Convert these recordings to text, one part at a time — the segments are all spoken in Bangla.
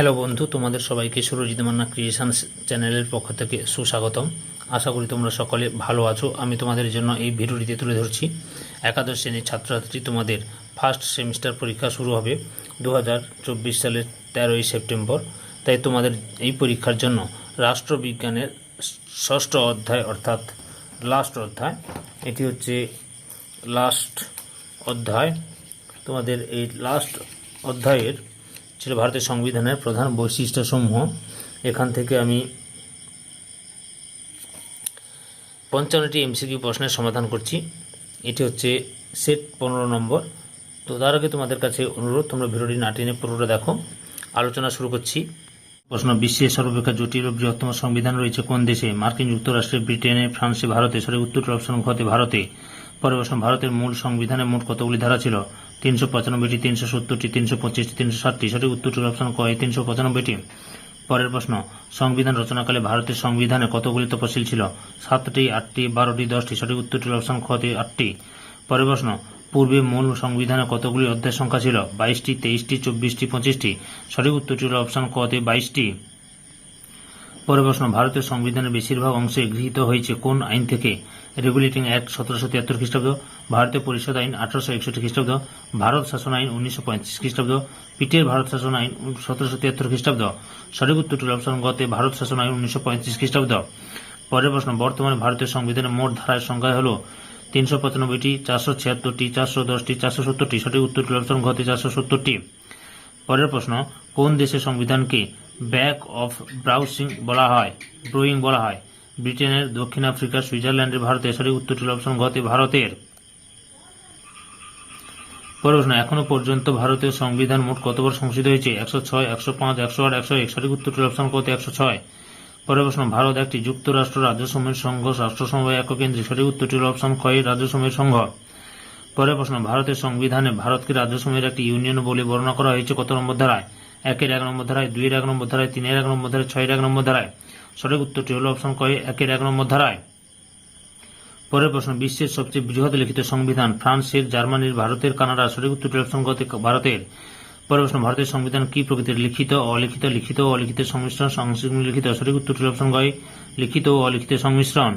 হ্যালো বন্ধু, তোমাদের সবাইকে সুরজিৎ মান্না ক্রিয়েশন চ্যানেলের পক্ষ থেকে সুস্বাগতম। আশা করি তোমরা সকলে ভালো আছো। আমি তোমাদের জন্য এই ভিডিওটিতে তুলে ধরছি। একাদশ শ্রেণির ছাত্রছাত্রী তোমাদের ফার্স্ট সেমিস্টার পরীক্ষা শুরু হবে দু হাজার চব্বিশ সালের তেরোই সেপ্টেম্বর। তাই তোমাদের এই পরীক্ষার জন্য রাষ্ট্রবিজ্ঞানের ষষ্ঠ অধ্যায় অর্থাৎ লাস্ট অধ্যায়, এটি হচ্ছে লাস্ট অধ্যায়। তোমাদের এই লাস্ট অধ্যায়ের ছিল ভারতের সংবিধানের প্রধান বৈশিষ্ট্যসমূহ। এখান থেকে আমি পঞ্চান্নটি এমসিকিউ প্রশ্নের সমাধান করছি। এটি হচ্ছে সেট পনেরো নম্বর। তো তার আগে তোমাদের কাছে অনুরোধ, তোমরা ভিডিওটি না টেনে পুরোটা দেখো। আলোচনা শুরু করছি। প্রশ্ন, বিশ্বের সর্বাপেক্ষা জটিল ও বৃহত্তম সংবিধান রয়েছে কোন দেশে? মার্কিন যুক্তরাষ্ট্রে, ব্রিটেনে, ফ্রান্সে, ভারতে সরি উত্তর অপশন ঘতে ভারতে। পরে প্রশ্ন ভারতের মূল সংবিধানে মোট কতগুলি ধারা ছিল? তিনশো পঁচানব্বইটি, তিনশো সত্তরটি, তিনশো পঁচিশটি, তিনশো ষাটটি। সঠিক উত্তরটির অপশন কয়, তিনশো পঁচানব্বইটি। পরের প্রশ্ন, সংবিধান রচনাকালে ভারতের সংবিধানে কতগুলি তফসিল ছিল? সাতটি, আটটি, বারোটি, দশটি। সঠিক উত্তরটির অপশন খতে আটটি। পরের প্রশ্ন, পূর্বে মূল সংবিধানে কতগুলি অধ্যায় সংখ্যা ছিল? বাইশটি, তেইশটি, চব্বিশটি, পঁচিশটি। সঠিক উত্তরটির অপশন কতে বাইশটি। পরের প্রশ্ন ভারতের সংবিধানের বেশিরভাগ অংশে গৃহীত হয়েছে কোন আইন থেকে? রেগুলেটিং অ্যাক্ট সতেরোশো তিয়াত্তর খ্রিস্টাব্দ, ভারতীয় পরিষদ আইন আঠারোশো একষট্টি খ্রিস্টাব্দ, ভারত শাসন আইন উনিশশো পঁয়ত্রিশ খ্রিস্টাব্দ, পিটের ভারত শাসন আইন সতেরোশো তিয়াত্তর খ্রিস্টাব্দ, সঠিক উত্তরটির অপশন গতে ভারত শাসন আইন উনিশশো পঁয়ত্রিশ খ্রিস্টাব্দ। পরের প্রশ্ন, বর্তমানে ভারতীয় সংবিধানের মোট ধারার সংখ্যা হল তিনশো পঁচানব্বইটি, চারশো ছিয়াত্তরটি, চারশো দশটি, চারশো সত্তরটি, সঠিক উত্তরটির অপশন গতে চারশো সত্তরটি। পরের প্রশ্ন, কোন দেশের সংবিধানকে ব্যাক অফ ব্রাউসিং বলা হয় ব্রোয়িং বলা হয়। ব্রিটেনের দক্ষিণ আফ্রিকা সুইজারল্যান্ডের ভারতের সঠিক উত্তরটির অপশন গতে ভারতের। প্রশ্ন, এখনও পর্যন্ত ভারতীয় সংবিধান মোট কতবার সংশোধিত হয়েছে? একশো ছয়, একশো পাঁচ, একশো আট, একশো এক, সঠিক উত্তরটির অপশন কত? একশো ছয়। পরের প্রশ্ন, ভারত একটি যুক্তরাষ্ট্র রাজ্যসমূহের সংঘ রাষ্ট্রসমবায় এককেন্দ্রিক, সঠিক উত্তরটির অপশন ক্ষয় রাজ্যসমূহের সংঘ। পরের প্রশ্ন, ভারতের সংবিধানে ভারতকে রাজ্যসমূহের একটি ইউনিয়ন বলে বর্ণনা করা হয়েছে কত নম্বর ধারায়? একের এক নম্বর ধারায় দুইয়ের এক নম্বর ধারায়, তিনের এক নম্বর ধারায় ছয়ের এক নম্বর ধারায়। সঠিক উত্তরটি হল অপশন কয় একের এক নম্বর ধারায়। পরের প্রশ্ন, বিশ্বের সবচেয়ে বৃহৎ লিখিত সংবিধান ফ্রান্সের, জার্মানির, ভারতের কানাডা সঠিক উত্তরটি অপশন ভারতের। পরের প্রশ্ন, ভারতের সংবিধান কি প্রকৃতির লিখিত, অলিখিত, লিখিত ও অলিখিত সংমিশ্রণ, সংশ্লিষ্ট লিখিত? সঠিক উত্তরটি অপশন গয় লিখিত ও অলিখিত সংমিশ্রণ।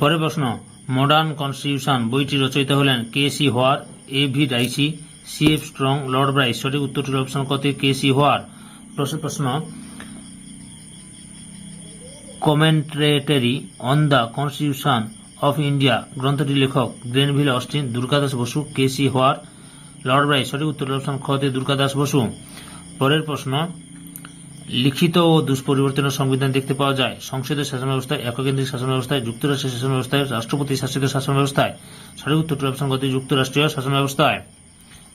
পরের প্রশ্ন মডার্ন কনস্টিটিউশন বইটি রচয়িতা হলেন K C Wheare, A V Dicey C F Strong, Lord Bryce. সঠিক উত্তরটির অপশন কত কে সি হোয়ার? প্রশ্ন প্রশ্ন। Commentary on the constitution of India, গ্রন্থটির লেখক Granville Austin Durgadas Basu, K C Wheare? Lord Bryce, সঠিক উত্তরের অপশন খতে দুর্গাদাস বসু। পরের প্রশ্ন, লিখিত ও দুষ্পরিবর্তনের সংবিধান দেখতে পাওয়া যায়। সংসদীয় শাসন ব্যবস্থায়, এককেন্দ্রিক শাসন ব্যবস্থায়, যুক্তরাষ্ট্রের শাসন ব্যবস্থায় রাষ্ট্রপতি শাসিত শাসন ব্যবস্থায়। সঠিক উত্তরটি অপশন গতি যুক্তরাষ্ট্রীয় শাসন ব্যবস্থায়।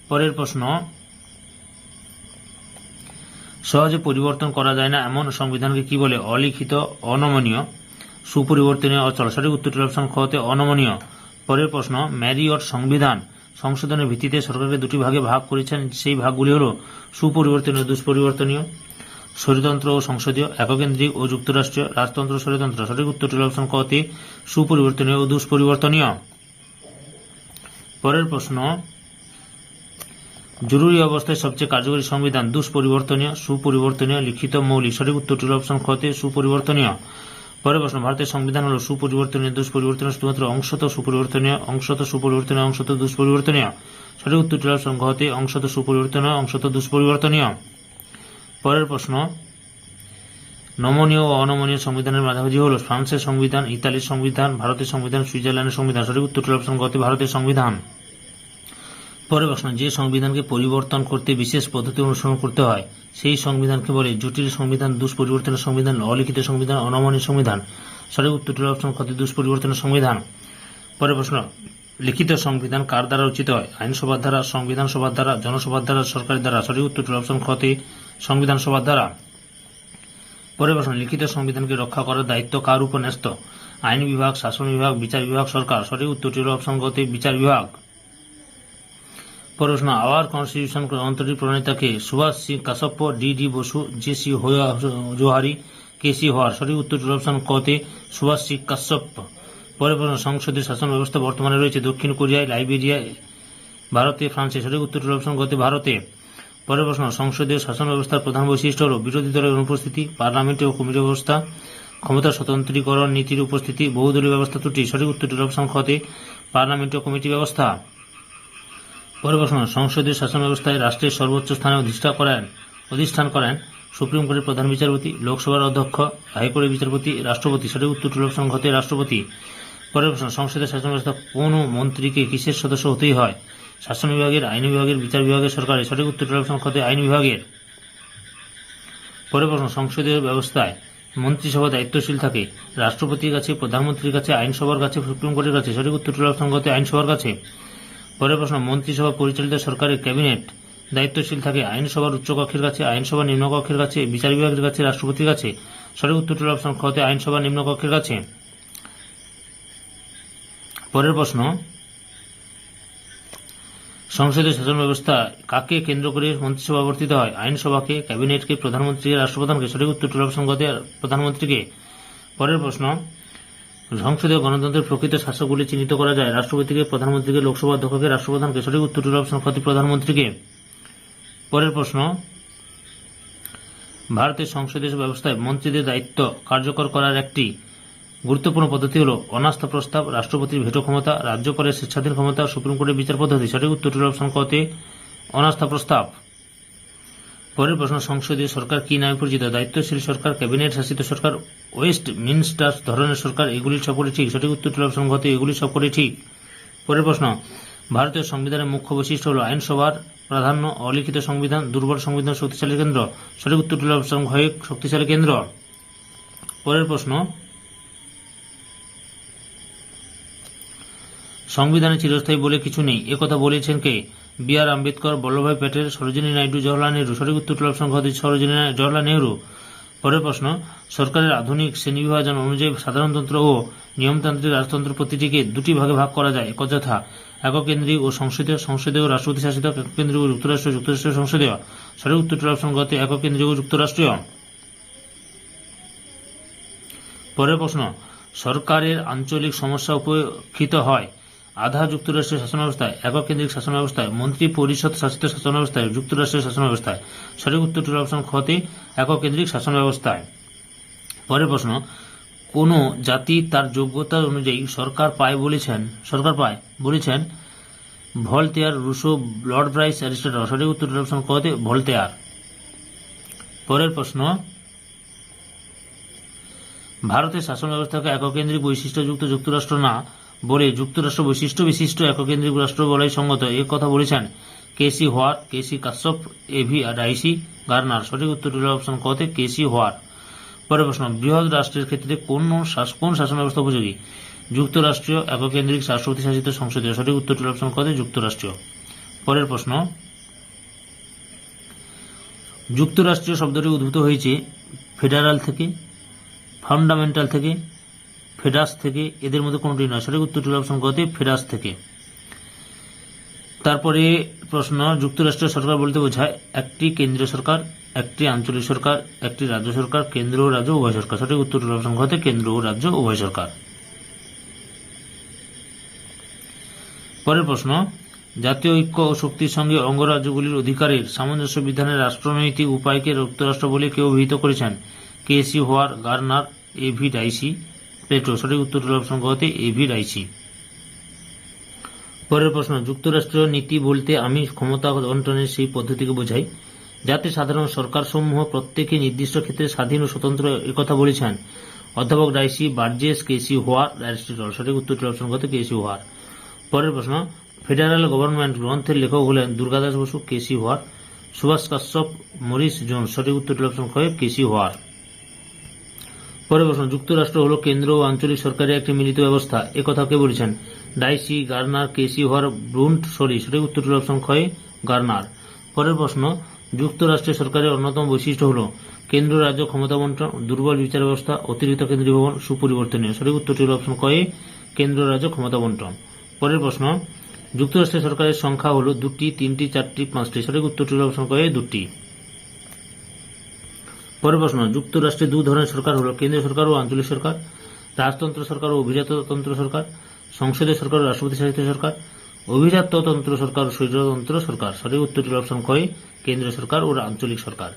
পরের প্রশ্ন, সহজে পরিবর্তন করা যায় না এমন সংবিধানকে কি বলে? অলিখিত, অনমনীয়, সুপরিবর্তনীয় অচল সঠিক উত্তরটি অপশন খতে অনমনীয়। পরের প্রশ্ন ম্যারিয়ট সংবিধান সংশোধনের ভিত্তিতে সরকারকে দুটি ভাগে ভাগ করেছেন। সেই ভাগগুলি হল সুপরিবর্তনীয়, দুষ্পরিবর্তনীয় স্বৈরতন্ত্র ও সংসদীয়, এককেন্দ্রিক ও যুক্তরাষ্ট্রীয়, রাজতন্ত্র স্বৈরতন্ত্র সঠিক উত্তরটি অপশন কতে সুপরিবর্তনীয় ও দুষ্পরিবর্তনীয়। পরের প্রশ্ন জরুরি অবস্থায় সবচেয়ে কার্যকরী সংবিধান, দুষ্পরিবর্তনীয়, সুপরিবর্তনীয়, লিখিত মৌলিক সঠিক উত্তরটির অপশন খতে সুপরিবর্তনীয়। পরের প্রশ্ন, ভারতের সংবিধান হল সুপরিবর্তনীয়, দুষ্পরিবর্তনীয়, শুধুমাত্র অংশত সুপরিবর্তনীয় অংশত সুপরিবর্তনীয় অংশত দুষ্পরিবর্তনীয়। সঠিক উত্তরটির অপশন ঘতে অংশত সুপরিবর্তনীয় অংশত দুষ্পরিবর্তনীয়। পরের প্রশ্ন, নমনীয় ও অনমনীয় সংবিধানের মাঝামাঝি হল ফ্রান্সের সংবিধান, ইতালির সংবিধান, ভারতের সংবিধান, সুইজারল্যান্ডের সংবিধান। সঠিক উত্তরটির অপশন গতি ভারতের সংবিধান। পরের প্রশ্ন, যে সংবিধানকে পরিবর্তন করতে বিশেষ পদ্ধতি অনুসরণ করতে হয়, সেই সংবিধানকে বলে জটিল সংবিধান, দুষ্পরিবর্তনের সংবিধান, অলিখিত সংবিধান, অনমনীয় সংবিধান। সঠিক উত্তরটির অপশন ক্ষতি, দুষ্পরিবর্তনের সংবিধান। পরের প্রশ্ন, লিখিত সংবিধান কার দ্বারা রচিত হয়? আইনসভার দ্বারা সংবিধান সভার দ্বারা, জনসভার দ্বারা, সরকারের দ্বারা? সঠিক উত্তরটির অপশন ক্ষতি সংবিধান সভার দ্বারা। পরের প্রশ্ন, লিখিত সংবিধানকে রক্ষা করার দায়িত্ব কার উপর ন্যস্ত? আইন বিভাগ, শাসন বিভাগ, বিচার বিভাগ, সরকার। সঠিক উত্তরটি অপশন গতি বিচার বিভাগ। প্রশ্ন আওয়ার কনস্টিটিউশন গ্রন্থটির প্রণেতাকে Subhash Singh Kashyap D D Basu, J C Johari, K C Wheare সঠিক উত্তর অপশন কতে সুভাষ সিং কাশ্যপ পরে সংসদীয় শাসন ব্যবস্থা বর্তমানে রয়েছে। দক্ষিণ কোরিয়ায়, লাইবেরিয়ায়, ভারতে, ফ্রান্সে সঠিক উত্তর অপশন গতে ভারতে। পরের প্রশ্ন সংসদীয় শাসন ব্যবস্থার প্রধান বৈশিষ্ট্য হল বিরোধী দলের অনুপস্থিতি, পার্লামেন্টে ও কমিটি ব্যবস্থা ক্ষমতা স্বতন্ত্রীকরণ নীতির উপস্থিতি, বহুদলীয় ব্যবস্থা ত্রুটি, সঠিক উত্তরটি অপশন পার্লামেন্ট ও কমিটি ব্যবস্থা। প্রশ্ন সংসদীয় শাসন ব্যবস্থায় রাষ্ট্রের সর্বোচ্চ স্থানে অধিষ্ঠা করেন অধিষ্ঠান করেন সুপ্রিম কোর্টের প্রধান বিচারপতি, লোকসভার অধ্যক্ষ, হাইকোর্টের বিচারপতি, রাষ্ট্রপতি। সঠিক উত্তর খতে রাষ্ট্রপতি। পরের প্রশ্ন সংসদের শাসন ব্যবস্থা কোন মন্ত্রীকে কিসের সদস্য হতেই হয়? শাসন বিভাগের, আইন বিভাগের, বিচার বিভাগের সরকারের সঠিক উত্তর খতে আইন বিভাগের। পরের সংসদীয় ব্যবস্থায় মন্ত্রিসভা দায়িত্বশীল থাকে। রাষ্ট্রপতির কাছে, প্রধানমন্ত্রীর কাছে, আইনসভার কাছে, সুপ্রিম কোর্টের কাছে সঠিক উত্তর খতে আইনসভার কাছে। পরের প্রশ্ন, মন্ত্রিসভা পরিচালিত সরকারের ক্যাবিনেট দায়িত্বশীল থাকে আইনসভার উচ্চকক্ষের কাছে, আইনসভা নিম্নকক্ষের কাছে, বিচার বিভাগের কাছে, রাষ্ট্রপতির কাছে? সঠিক উত্তরটির অপশন খতে আইনসভা নিম্নকক্ষের কাছে। পরের প্রশ্ন সংসদীয় শাসন ব্যবস্থা কাকে কেন্দ্র করে মন্ত্রিসভা গঠিত হয়? আইনসভাকে, ক্যাবিনেটকে, প্রধানমন্ত্রীকে, রাষ্ট্রপ্রধানকে? সঠিক উত্তরটির অপশন খতে প্রধানমন্ত্রীকে। পরের প্রশ্ন সংসদীয় গণতন্ত্রের প্রকৃত শাসকগুলি চিহ্নিত করা যায়। রাষ্ট্রপতিকে, প্রধানমন্ত্রীকে, লোকসভা অধ্যক্ষকে রাষ্ট্রপ্রধানকে সঠিক উত্তরটির অপশন খতে প্রধানমন্ত্রীকে। পরের প্রশ্ন, ভারতের সংসদীয় ব্যবস্থায় মন্ত্রীদের দায়িত্ব কার্যকর করার একটি গুরুত্বপূর্ণ পদ্ধতি হল অনাস্থা প্রস্তাব, রাষ্ট্রপতির ভেটো ক্ষমতা রাজ্যপালের স্বেচ্ছাধীন ক্ষমতা, সুপ্রিম কোর্টের বিচার পদ্ধতি। সঠিক উত্তরটির অপশন কতে অনাস্থা প্রস্তাব। পরের প্রশ্ন, সংসদীয় সরকার কি নামে পরিচিত? দায়িত্বশীল সরকার, ক্যাবিনেট শাসিত সরকার ওয়েস্ট মিনস্টার ধরনের সরকার, এগুলি সবকটি ঠিক। সঠিক উত্তরটির অপশন গতে এগুলি সবকটি ঠিক। পরের প্রশ্ন, ভারতীয় সংবিধানের মুখ্য বৈশিষ্ট্য হল আইনসভার প্রাধান্য, অলিখিত সংবিধান, দুর্বল সংবিধান, শক্তিশালী কেন্দ্র। সঠিক উত্তরটির অপশন হয় শক্তিশালী কেন্দ্র। পরের প্রশ্ন, সংবিধানে চিরস্থায়ী বলে কিছু নেই। একথা বলেছেন কে? B R Ambedkar, Vallabhbhai Patel Sarojini Naidu Jawaharlal Nehru. সঠিক উত্তরটি অপশন ঘটে সরোজিনী জওয়াহরলাল নেহরু। পরের প্রশ্ন, সরকারের আধুনিক শ্রেণীবিভাজন অনুযায়ী সাধারণতন্ত্র ও নিয়মতান্ত্রিক রাজতন্ত্র প্রতিটিকে দুটি ভাগে ভাগ করা যায়। এক যথা একক ও সংসদীয় সংসদীয় রাষ্ট্রপতি শাসিত একক কেন্দ্রিক ও যুক্তরাষ্ট্র যুক্তরাষ্ট্রীয় সংসদীয়। সঠিক উত্তরটি অপশন গতে একক কেন্দ্রিক ও যুক্তরাষ্ট্রীয় পরের প্রশ্ন, সরকারের আঞ্চলিক সমস্যা উপেক্ষিত হয়। আধা যুক্তরাষ্ট্রীয় শাসন ব্যবস্থায় একক কেন্দ্রিক শাসন ব্যবস্থায় মন্ত্রী পরিষদ শাসিত শাসন ব্যবস্থায় যুক্তরাষ্ট্রীয় শাসন ব্যবস্থায় সঠিক উত্তরটির অপশন খতে একক কেন্দ্রিক শাসন ব্যবস্থায় পরের প্রশ্ন, কোন জাতি তার যোগ্যতা অনুযায়ী সরকার পায় বলেছেন? সরকার পায় বলেছেন Voltaire Rousseau, lord Bryce, Aristotle. সঠিক উত্তরটির অপশন খতে ভলতেয়ার পরের প্রশ্ন, ভারতের শাসন ব্যবস্থাকে এককেন্দ্রিক বৈশিষ্ট্যযুক্ত যুক্তরাষ্ট্র না বলে যুক্তরাষ্ট্র বৈশিষ্ট্য বিশিষ্ট এককেন্দ্রিক রাষ্ট্র বলাই সঙ্গত এ কথা বলেছেন KC Wheare, KC Kashyap AV Dicey Garner. সঠিক উত্তর অপশন কতে কেসি হোয়ার। পরের প্রশ্ন, বৃহৎ রাষ্ট্রের ক্ষেত্রে কোন কোন শাসন ব্যবস্থা উপযোগী? যুক্তরাষ্ট্রীয় এককেন্দ্রিক রাষ্ট্রপতি শাসিত সংসদীয়। সঠিক উত্তরটি হল অপশন কতে যুক্তরাষ্ট্রীয়। পরের প্রশ্ন, যুক্তরাষ্ট্রীয় শব্দটি উদ্ভূত হয়েছে ফেডারাল থেকে, ফান্ডামেন্টাল থেকে ফেডাস থেকে, এদের মধ্যে কোনটি নয়। সঠিক উত্তরটি অপশন গতে ফেডাস থেকে। তারপরে প্রশ্ন যুক্তরাষ্ট্রীয় সরকার বলতে বোঝায়, একটি কেন্দ্রীয় সরকার, একটি আঞ্চলিক সরকার, একটি রাজ্য সরকার, কেন্দ্র ও রাজ্য উভয় সরকার। সঠিক উত্তরটি হল অপশন গতে কেন্দ্র ও রাজ্য উভয় সরকার। পরের প্রশ্ন, জাতীয় ঐক্য ও শক্তির সঙ্গে অঙ্গরাজ্যগুলির অধিকারের সামঞ্জস্য বিধানের রাষ্ট্রনৈতিক উপায়কে যুক্তরাষ্ট্র বলে কেউ অভিহিত করেছেন। K C Wheare, Garner AV Dicey Plato সঠিক উত্তর হল অপশন গতে এভি ডাইসি পরের প্রশ্ন, যুক্তরাষ্ট্রীয় নীতি বলতে আমি ক্ষমতা বন্টনের সেই পদ্ধতিকে বোঝাই। যাতে সাধারণ সরকারসমূহ প্রত্যেকে নির্দিষ্ট ক্ষেত্রে স্বাধীন ও স্বতন্ত্র একথা বলেছেন। অধ্যাপক রাইসি বার্জেস, কেসি হোয়ার অ্যারিস্টটল সঠিক উত্তরটি অপশন গতে কেসি হোয়ার। পরের প্রশ্ন, ফেডারেল গভর্নমেন্ট গ্রন্থের লেখক হলেন Durgadas Basu, KC Wheare. Subhash Kashyap, Morris Jones, সঠিক উত্তরটি অপশন খয়ে কেসি হোয়ার। পরের প্রশ্ন, যুক্তরাষ্ট্র হল কেন্দ্র ও আঞ্চলিক সরকারের একটি মিলিত ব্যবস্থা। একথা কে বলেছেন? Dicey, Garner K C Wheare Brunt, sorry সঠিক উত্তরটি অপশন খয়ে গার্নার। পরের প্রশ্ন, যুক্তরাষ্ট্রের সরকারের অন্যতম বৈশিষ্ট্য হল কেন্দ্র রাজ্য ক্ষমতা বন্টন, দুর্বল বিচার ব্যবস্থা, অতিরিক্ত কেন্দ্রীয় ভবন, সুপরিবর্তনীয় সঠিক উত্তরটি হল অপশন কয়ে কেন্দ্র রাজ্য ক্ষমতা বন্টন। পরের প্রশ্ন, যুক্তরাষ্ট্রের সরকারের সংখ্যা হল দুটি, তিনটি, চারটি, পাঁচটি সঠিক উত্তরটি হল অপশন কয়ে দুটি। পরের প্রশ্ন, যুক্তরাষ্ট্রে দু ধরনের সরকার হল, কেন্দ্রীয় সরকার ও আঞ্চলিক সরকার, রাজতন্ত্র সরকার ও অভিজাততন্ত্র সরকার, সংসদীয় সরকার ও রাষ্ট্রপতি শাসিত সরকার অভিজাত্যতন্ত্র সরকার ও স্বৈরতন্ত্র সরকার। সঠিক উত্তরটি অপশন কয় কেন্দ্রীয় সরকার ও আঞ্চলিক সরকার।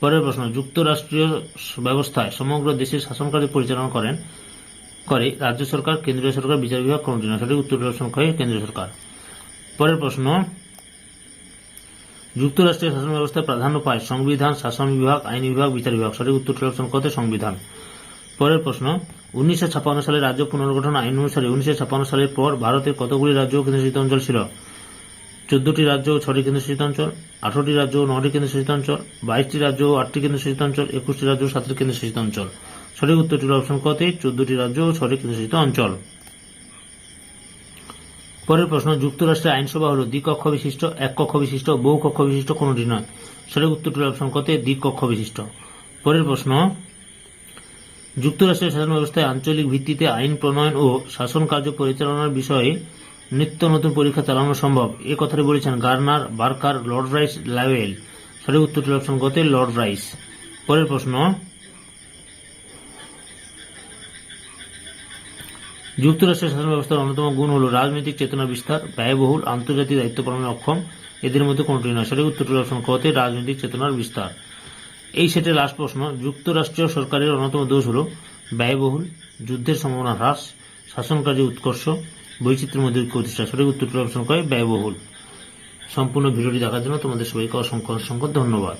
পরের প্রশ্ন, যুক্তরাষ্ট্রীয় ব্যবস্থায় সমগ্র দেশের শাসনকার্য পরিচালনা করেন, করে রাজ্য সরকার, কেন্দ্রীয় সরকার, বিচার বিভাগ কোনটি না সঠিক উত্তরটি অপশন কয় কেন্দ্রীয় সরকার। পরের প্রশ্ন যুক্তরাষ্ট্রীয় শাসন ব্যবস্থায় প্রাধান্য পায় সংবিধান, শাসন বিভাগ, আইন বিভাগ, বিচার বিভাগ, সঠিক উত্তরটি অপশন কত সংবিধান। পরের প্রশ্ন, উনিশশো ছাপ্পান্ন সালে রাজ্য পুনর্গঠন আইন অনুসারে উনিশশো ছাপ্পান্ন সালের পর ভারতের কতগুলি রাজ্য কেন্দ্রশাসিত অঞ্চল ছিল? চোদ্দটি রাজ্য ও ছটি কেন্দ্রশাসিত অঞ্চল, আঠারোটি রাজ্য ও নটি কেন্দ্রশাসিত অঞ্চল, বাইশটি রাজ্য ও আটটি কেন্দ্রশাসিত অঞ্চল, একুশটি রাজ্য ও সাতটি কেন্দ্রশাসিত অঞ্চল। সঠিক উত্তরটি হলো অপশন কতে চোদ্দটি রাজ্য ও ছটি কেন্দ্রশাসিত অঞ্চল। পরের প্রশ্ন যুক্তরাষ্ট্রের আইনসভা হল দ্বিকক্ষ বিশিষ্ট এক কক্ষ বিশিষ্ট বহু কক্ষ বিশিষ্ট কোনটি নয়। সঠিক উত্তরটি অপশন কতে দ্বিকক্ষ বিশিষ্ট। পরের প্রশ্ন, যুক্তরাষ্ট্রের শাসন ব্যবস্থায় আঞ্চলিক ভিত্তিতে আইন প্রণয়ন ও শাসন কার্য পরিচালনার বিষয়ে নিত্য নতুন পরীক্ষা চালানো সম্ভব? এ কথাটি বলেছেন Garner Barker Lord Bryce Lowell. সঠিক উত্তরটি অপশন গতে লর্ড রাইস। পরের প্রশ্ন যুক্তরাষ্ট্রের শাসন ব্যবস্থার অন্যতম গুণ হল রাজনৈতিক চেতনা বিস্তার, ব্যয়বহুল, আন্তর্জাতিক দায়িত্ব পালনে অক্ষম। এদের মধ্যে কোনটি নয়। সঠিক উত্তরটি অপশন কতে রাজনৈতিক চেতনার বিস্তার। এই সেটের লাস্ট প্রশ্ন, যুক্তরাষ্ট্রীয় সরকারের অন্যতম দোষ হল ব্যয়বহুল, যুদ্ধের সম্ভাবনা হ্রাস, শাসন কাজে উৎকর্ষ, বৈচিত্র্যের মধ্যে প্রতিষ্ঠা। সঠিক উত্তরটি অপশন করে ব্যয়বহুল। সম্পূর্ণ ভিডিওটি দেখার জন্য তোমাদের সবাইকে অসংখ্য অসংখ্য ধন্যবাদ।